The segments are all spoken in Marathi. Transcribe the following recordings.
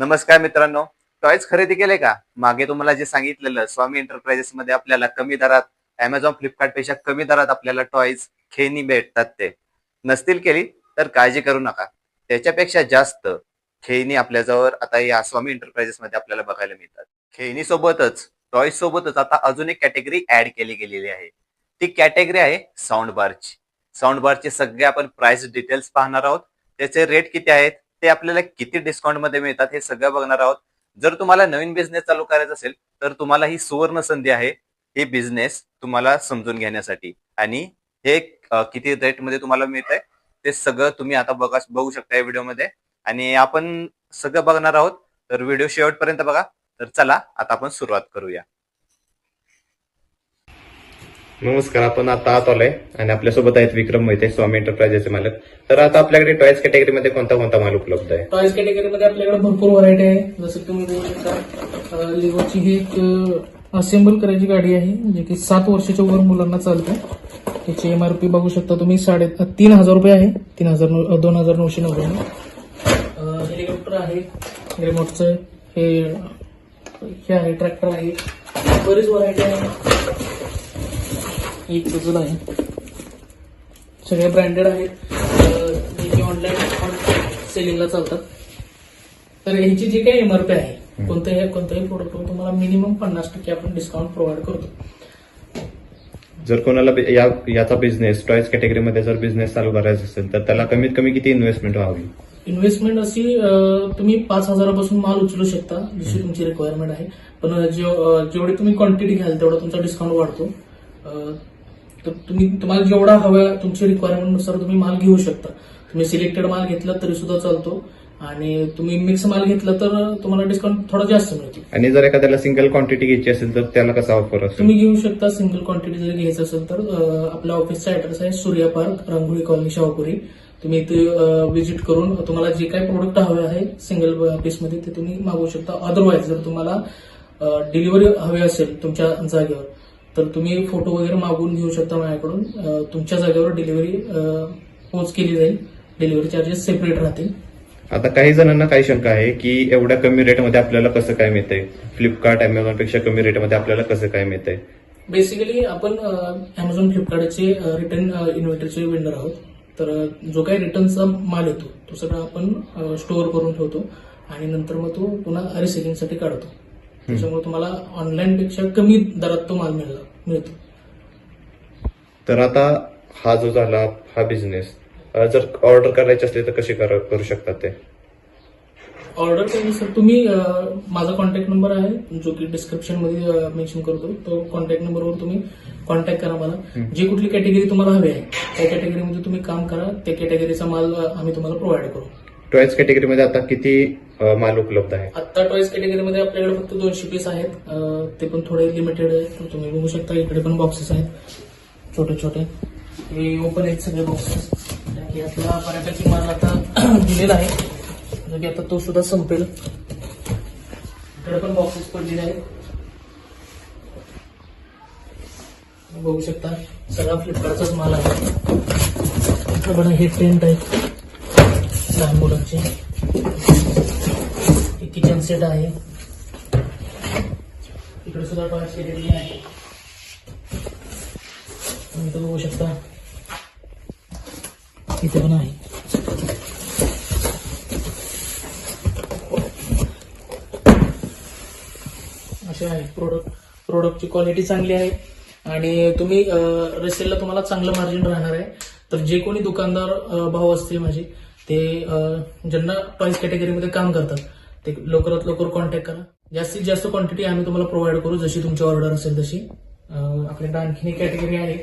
नमस्कार मित्रांनो. टॉयज खरेदी केले का? मागे तुम्हाला जे सांगितलेलं स्वामी एंटरप्राइजेस मध्ये आपल्याला कमी दरात अमेझॉन फ्लिपकार्टपेक्षा कमी दरात आपल्याला टॉयज खेळणी भेटतात ते. नसतील केली तर काळजी करू नका. त्याच्यापेक्षा जास्त खेळणी आपल्याजवळ आता या स्वामी एंटरप्राइजेस मध्ये आपल्याला बघायला मिळतात. खेळणी सोबतच टॉयज सोबतच आता अजून एक कॅटेगरी ऍड केली गेलेली आहे. ती कॅटेगरी आहे साऊंड बारची साऊंड बारचे सगळे आपण प्राइस डिटेल्स पाहणार आहोत. त्याचे रेट किती आहेत? ते आपल्याला किती डिस्काउंटमध्ये मिळतात हे सगळं बघणार आहोत. जर तुम्हाला नवीन बिझनेस चालू करायचा असेल तर तुम्हाला ही सुवर्ण संधी आहे हे बिझनेस तुम्हाला समजून घेण्यासाठी. आणि हे किती रेटमध्ये तुम्हाला मिळत आहे ते सगळं तुम्ही आता बघा बघू शकता या व्हिडिओमध्ये आणि आपण सगळं बघणार आहोत तर व्हिडिओ शेवटपर्यंत बघा. तर चला आता आपण सुरुवात करूया. नमस्कार आपण आता आत आलोय आणि आपल्यासोबत आहेत विक्रम मोहिते स्वामी एंटरप्राइजेसचे मालक. तर आता आपल्याकडे टॉयज कॅटेगरीमध्ये कोणता कोणता माल उपलब्ध आहे? टॉयज कॅटेगरीमध्ये आपल्याकडे भरपूर व्हरायटी आहे. जसं तुम्ही बघू शकता लिगोची ही एक असेंबल करायची गाडी आहे जी की सात वर्षाच्या वर मुलांना चालते. त्याची एमआरपी बघू शकता तुम्ही साडे तीन हजार रुपये आहे. तीन हजार दोन हजार नऊशे नव्वद हेलिकॉप्टर आहे रिमोटचं हे हे आहे ट्रॅक्टर आहे. बरीच व्हरायटी आहे. एक पुजल आहे सगळे ब्रँडेड आहेत. जे की ऑनलाईन सेलिंगला चालतात. तर यांची जी काही एमआरपी आहे कोणत्याही कोणत्याही प्रोडक्टवर तुम्हाला मिनिमम पन्नास टक्के आपण डिस्काउंट प्रोव्हाइड करतो. जर कोणाला या याचा बिझनेस टॉयज कॅटेगरीमध्ये जर बिझनेस चालू करायचा असेल तर त्याला कमीत कमी किती इन्व्हेस्टमेंट व्हावी? इन्व्हेस्टमेंट अशी तुम्ही पाच हजारापासून माल उचलू शकता जशी तुमची रिक्वायरमेंट आहे. पण जेवढी तुम्ही क्वांटिटी घ्याल तेवढा तुमचा डिस्काउंट वाढतो. तर तुम्ही तुम्हाला जेवढा हवा तुमच्या रिक्वायरमेंटनुसार तुम्ही माल घेऊ शकता. तुम्ही सिलेक्टेड माल घेतला तरी सुद्धा चालतो. आणि तुम्ही मिक्स माल घेतला तर तुम्हाला डिस्काउंट थोडा जास्त मिळतो आणि जर एखाद्याला सिंगल क्वांटिटी घ्यायची असेल तर त्याला कसा ऑफर तुम्ही घेऊ शकता सिंगल क्वांटिटी जर घ्यायचं असेल तर आपल्या ऑफिसचा ऍड्रेस आहे सूर्या पार्क रांगोळी कॉलनी शाहपुरी. तुम्ही इथे व्हिजिट करून तुम्हाला जे काही प्रोडक्ट हवे आहे सिंगल पीसमध्ये ते तुम्ही मागवू शकता. अदरवाईज जर तुम्हाला डिलिव्हरी हवी असेल तुमच्या जागेवर तर तुम्ही फोटो वगैरे मागवून घेऊ शकता माझ्याकडून. तुमच्या जागेवर डिलिव्हरी पोच केली जाईल. डिलिव्हरी चार्जेस सेपरेट राहतील. आता काही जणांना काही शंका आहे की एवढ्या कमी रेटमध्ये आपल्याला कसं काय मिळतंय? फ्लिपकार्ट अमेझॉनपेक्षा कमी रेटमध्ये आपल्याला कसं काय मिळतंय? बेसिकली आपण अमेझॉन फ्लिपकार्टचे रिटर्न इन्व्हर्टरचे वेंडर आहोत. तर जो काही रिटर्नचा माल येतो तो सगळा आपण स्टोअर करून ठेवतो. आणि नंतर मग तो पुन्हा रिसेलिंगसाठी काढतो. त्याच्यामुळे तुम्हाला ऑनलाईन पेक्षा कमी दरात तो माल मिळला मिळतो. तर आता हा जो झाला हा बिझनेस जर ऑर्डर करायची असली तर कशी करा- शकतात ते? ऑर्डर केल्यानंतर तुम्ही अ, माझा कॉन्टॅक्ट नंबर आहे जो की डिस्क्रिप्शनमध्ये मेन्शन करतो. तो कॉन्टॅक्ट नंबरवर तुम्ही कॉन्टॅक्ट करा मला. जी कुठली कॅटेगरी तुम्हाला हवी आहे त्या कॅटेगरीमध्ये तुम्ही काम करा. त्या कॅटेगरीचा माल आम्ही तुम्हाला प्रोव्हाइड करू. टॉयज कॅटेगरीमध्ये आता किती माल उपलब्ध आहे. आत्ता टॉईस कॅटेगरीमध्ये आपल्याकडे फक्त दोनशे पीस आहेत. ते पण थोडे लिमिटेड आहेत. तुम्ही बघू शकता इकडे पण बॉक्सेस आहेत. छोटे छोटे. हे ओपन आहेत सगळे बॉक्सेस की बऱ्यापैकी माल आता दिलेला आहे. जो की आता तो सुद्धा संपेल. इकडे पण बॉक्सेस पडलेले आहेत. बघू शकता सगळा फ्लिपकार्टचाच माल आहे. बघा हे टेंट आहेत. लहान मुलांचे. किचन सेट आहे. इकडे सुद्धा टॉयलेट केलेली आहे. तुम्ही इथं बघू शकता. इथे पण आहे. असे आहे. प्रोडक्ट प्रोडक्टची क्वालिटी चांगली आहे. आणि तुम्ही रेसेलला तुम्हाला चांगलं मार्जिन राहणार आहे. तर जे कोणी दुकानदार भाऊ असतील माझे ते ज्यांना टॉईस कॅटेगरीमध्ये काम करतात ते लवकरात लवकर कॉन्टॅक्ट करा. जास्तीत जास्त क्वांटिटी आम्ही तुम्हाला प्रोव्हाइड करू जशी तुमची ऑर्डर असेल तशी. आपल्याकडे आणखीन एक कॅटेगरी आहे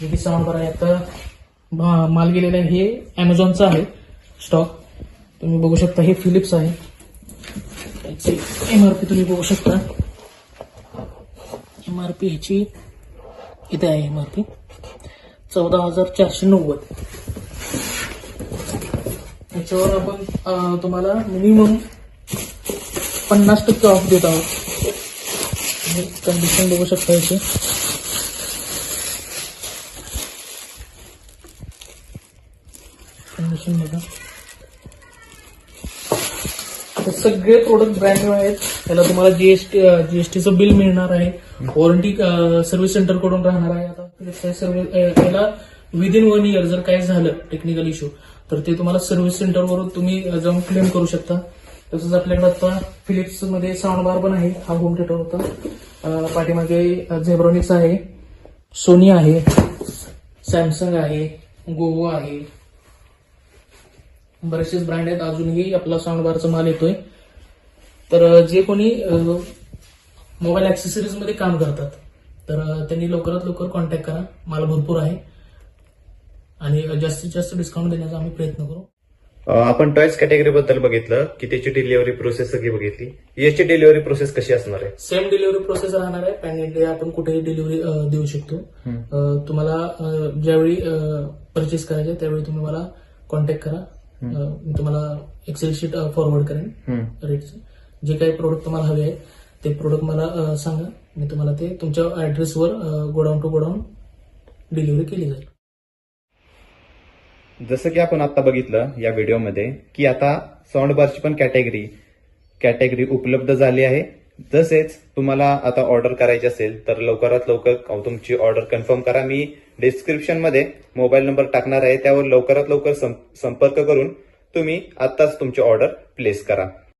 जी की साऊंड आहे. आता माल गेलेला आहे हे अमेझॉनचा आहे स्टॉक तुम्ही बघू शकता हे फिलिप्स आहे. याची एमआरपी तुम्ही बघू शकता. एमआरपी ह्याची इथे आहे एमआरपी चौदा हजार चारशे नव्वद. याच्यावर आपण तुम्हाला मिनिमम पन्नास टक्के ऑफ देत आहोत. कंडिशन बघू शकता याची. कंडिशन बघा. सगळे प्रोडक्ट ब्रँड न्यू आहेत. त्याला तुम्हाला जीएसटी जीएसटीचं बिल मिळणार आहे. वॉरंटी सर्व्हिस सेंटरकडून राहणार आहे. आता सर्व्हिस याला विदिन वन इयर जर काय झालं टेक्निकल इश्यू तर ते तुम्हाला सर्व्हिस सेंटरवरून तुम्ही जाऊन क्लेम करू शकता. तसंच आपल्याकडे आता फिलिप्समध्ये साऊंड बार पण आहे. हा होम थिएटर होता. पाठीमागे झेब्रॉनिक्स आहे. सोनी आहे. सॅमसंग आहे. गोवो आहे. बरेचसेच ब्रँड आहेत. अजूनही आपला साऊंड बारचा माल येतोय. तर जे कोणी मोबाईल ऍक्सेसरीजमध्ये काम करतात तर त्यांनी लवकरात लवकर कॉन्टॅक्ट करा. माल भरपूर आहे. आणि जास्तीत जास्त डिस्काउंट देण्याचा आम्ही प्रयत्न करू. आपण टॉयज कॅटेगरी बद्दल बघितलं की त्याची डिलिव्हरी प्रोसेस सगळी बघितली. याची डिलिव्हरी प्रोसेस कशी असणार आहे? सेम डिलिव्हरी प्रोसेस राहणार आहे पॅन इंडिया आपण कुठेही डिलिव्हरी देऊ शकतो. तुम्हाला ज्यावेळी परचेस करायचे त्यावेळी तुम्ही मला कॉन्टॅक्ट करा. तुम्हाला एक्सेल शीट फॉरवर्ड करेन रेटचे जे काही प्रोडक्ट तुम्हाला हवे आहेत ते प्रोडक्ट मला सांगा. मी तुम्हाला ते तुमच्या ऍड्रेसवर गोडाऊन टू गोडाऊन डिलिव्हरी केली जाईल. जसं की आपण आता बघितलं या व्हिडिओमध्ये की आता साऊंड बारची पण कॅटेगरी कॅटेगरी उपलब्ध झाली आहे. तसेच तुम्हाला आता ऑर्डर करायची असेल तर लवकरात लवकर तुमची ऑर्डर कन्फर्म करा. मी डिस्क्रिप्शनमध्ये मोबाईल नंबर टाकणार आहे त्यावर लवकरात लवकर संपर्क करून तुम्ही आत्ताच तुमची ऑर्डर प्लेस करा.